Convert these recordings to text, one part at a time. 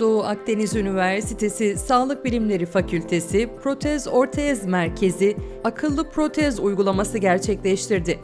Doğu Akdeniz Üniversitesi Sağlık Bilimleri Fakültesi Protez Ortez Merkezi akıllı protez uygulaması gerçekleştirdi.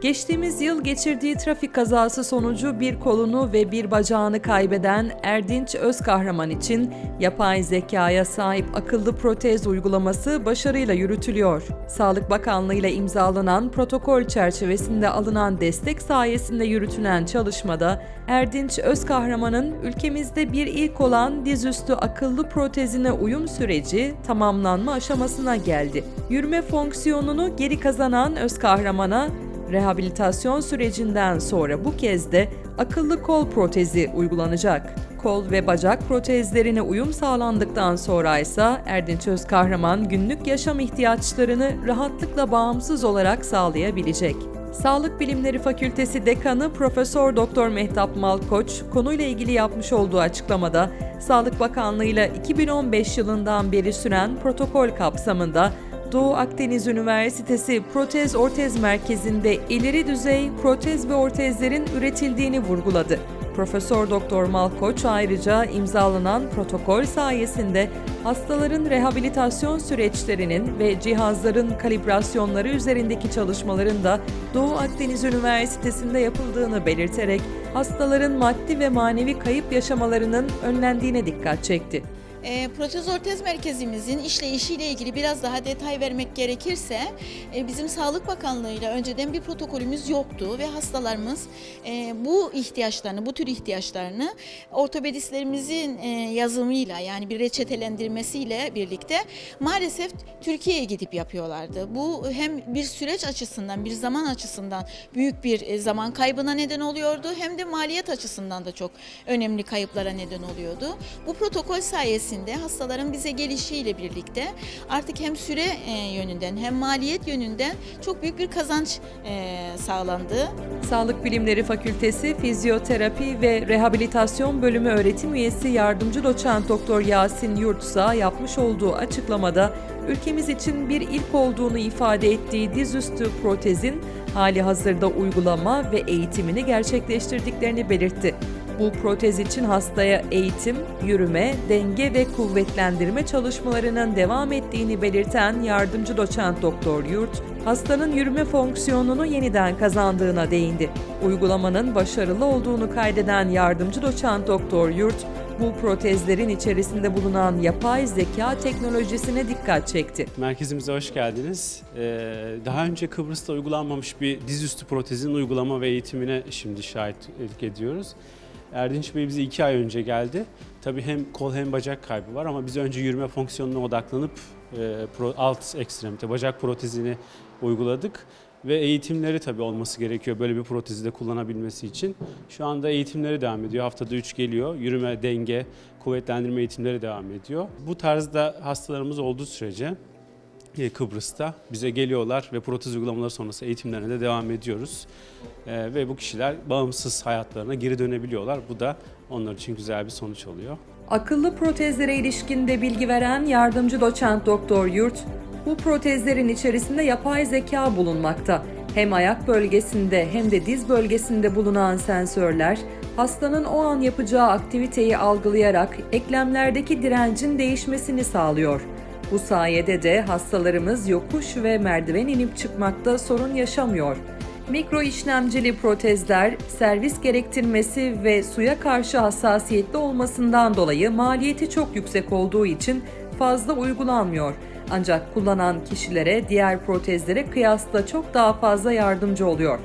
Geçtiğimiz yıl geçirdiği trafik kazası sonucu bir kolunu ve bir bacağını kaybeden Erdinç Özkahraman için yapay zekaya sahip akıllı protez uygulaması başarıyla yürütülüyor. Sağlık Bakanlığı ile imzalanan protokol çerçevesinde alınan destek sayesinde yürütülen çalışmada Erdinç Özkahraman'ın ülkemizde bir ilk olan dizüstü akıllı protezine uyum süreci tamamlanma aşamasına geldi. Yürüme fonksiyonunu geri kazanan Özkahraman'a Rehabilitasyon sürecinden sonra bu kez de akıllı kol protezi uygulanacak. Kol ve bacak protezlerine uyum sağlandıktan sonra ise Erdinç Özkahraman günlük yaşam ihtiyaçlarını rahatlıkla bağımsız olarak sağlayabilecek. Sağlık Bilimleri Fakültesi Dekanı Profesör Doktor Mehtap Malkoç konuyla ilgili yapmış olduğu açıklamada Sağlık Bakanlığı ile 2015 yılından beri süren protokol kapsamında Doğu Akdeniz Üniversitesi Protez Ortez Merkezi'nde ileri düzey protez ve ortezlerin üretildiğini vurguladı. Profesör Doktor Malkoç ayrıca imzalanan protokol sayesinde hastaların rehabilitasyon süreçlerinin ve cihazların kalibrasyonları üzerindeki çalışmaların da Doğu Akdeniz Üniversitesi'nde yapıldığını belirterek hastaların maddi ve manevi kayıp yaşamalarının önlendiğine dikkat çekti. E, protez ortez merkezimizin işleyişiyle ilgili biraz daha detay vermek gerekirse e, bizim Sağlık Bakanlığı ile önceden bir protokolümüz yoktu ve hastalarımız e, bu ihtiyaçlarını, bu tür ihtiyaçlarını ortopedistlerimizin e, yazımıyla yani bir reçetelendirmesiyle birlikte maalesef Türkiye'ye gidip yapıyorlardı. Bu hem bir süreç açısından, bir zaman açısından büyük bir e, zaman kaybına neden oluyordu hem de maliyet açısından da çok önemli kayıplara neden oluyordu. Bu protokol sayesinde hastaların bize gelişiyle birlikte artık hem süre e, yönünden hem maliyet yönünden çok büyük bir kazanç e, sağlandı. Sağlık Bilimleri Fakültesi Fizyoterapi ve Rehabilitasyon Bölümü öğretim üyesi yardımcı doçent Doktor Yasin Yurtsa yapmış olduğu açıklamada ülkemiz için bir ilk olduğunu ifade ettiği dizüstü protezin hali hazırda uygulama ve eğitimini gerçekleştirdiklerini belirtti. Bu protez için hastaya eğitim, yürüme, denge ve kuvvetlendirme çalışmalarının devam ettiğini belirten yardımcı doçent doktor Yurt, hastanın yürüme fonksiyonunu yeniden kazandığına değindi. Uygulamanın başarılı olduğunu kaydeden yardımcı doçent doktor Yurt, bu protezlerin içerisinde bulunan yapay zeka teknolojisine dikkat çekti. Merkezimize hoş geldiniz. Ee, daha önce Kıbrıs'ta uygulanmamış bir dizüstü protezin uygulama ve eğitimine şimdi şahitlik ediyoruz. Erdinç Bey bize iki ay önce geldi. Tabii hem kol hem bacak kaybı var ama biz önce yürüme fonksiyonuna odaklanıp e, alt ekstremite, bacak protezini uyguladık. Ve eğitimleri tabii olması gerekiyor böyle bir protezi de kullanabilmesi için. Şu anda eğitimleri devam ediyor. Haftada 3 geliyor. Yürüme, denge, kuvvetlendirme eğitimleri devam ediyor. Bu tarzda hastalarımız olduğu sürece Kıbrıs'ta bize geliyorlar ve protez uygulamaları sonrası eğitimlerine de devam ediyoruz. E, ve bu kişiler bağımsız hayatlarına geri dönebiliyorlar. Bu da onlar için güzel bir sonuç oluyor. Akıllı protezlere ilişkinde bilgi veren yardımcı doçent doktor Yurt, bu protezlerin içerisinde yapay zeka bulunmakta. Hem ayak bölgesinde hem de diz bölgesinde bulunan sensörler, hastanın o an yapacağı aktiviteyi algılayarak eklemlerdeki direncin değişmesini sağlıyor. Bu sayede de hastalarımız yokuş ve merdiven inip çıkmakta sorun yaşamıyor. Mikro işlemcili protezler servis gerektirmesi ve suya karşı hassasiyetli olmasından dolayı maliyeti çok yüksek olduğu için fazla uygulanmıyor. Ancak kullanan kişilere diğer protezlere kıyasla çok daha fazla yardımcı oluyor.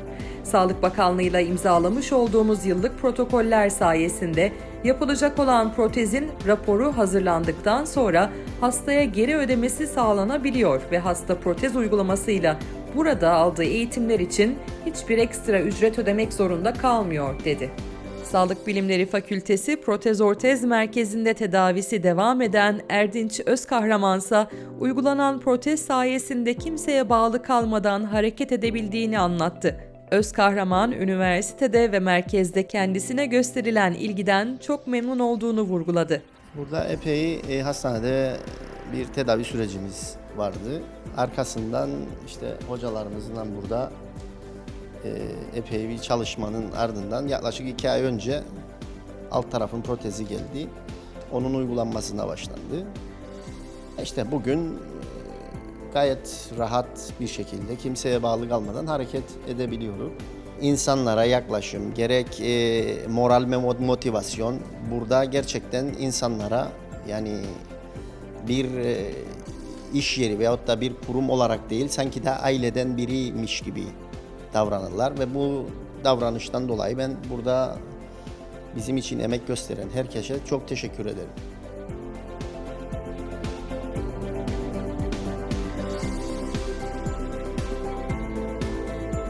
Sağlık Bakanlığı ile imzalamış olduğumuz yıllık protokoller sayesinde yapılacak olan protezin raporu hazırlandıktan sonra hastaya geri ödemesi sağlanabiliyor ve hasta protez uygulamasıyla burada aldığı eğitimler için hiçbir ekstra ücret ödemek zorunda kalmıyor dedi. Sağlık Bilimleri Fakültesi Protez Ortez Merkezi'nde tedavisi devam eden Erdinç Özkahramansa uygulanan protez sayesinde kimseye bağlı kalmadan hareket edebildiğini anlattı. Özkahraman, üniversitede ve merkezde kendisine gösterilen ilgiden çok memnun olduğunu vurguladı. Burada epey e, hastanede bir tedavi sürecimiz vardı. Arkasından işte hocalarımızla burada e, epey bir çalışmanın ardından yaklaşık iki ay önce alt tarafın protezi geldi. onun uygulanmasına başlandı. İşte bugün gayet rahat bir şekilde kimseye bağlı kalmadan hareket edebiliyorum. İnsanlara yaklaşım, gerek e, moral ve motivasyon burada gerçekten insanlara yani bir e, iş yeri veyahut da bir kurum olarak değil sanki de aileden biriymiş gibi davranırlar ve bu davranıştan dolayı ben burada bizim için emek gösteren herkese çok teşekkür ederim.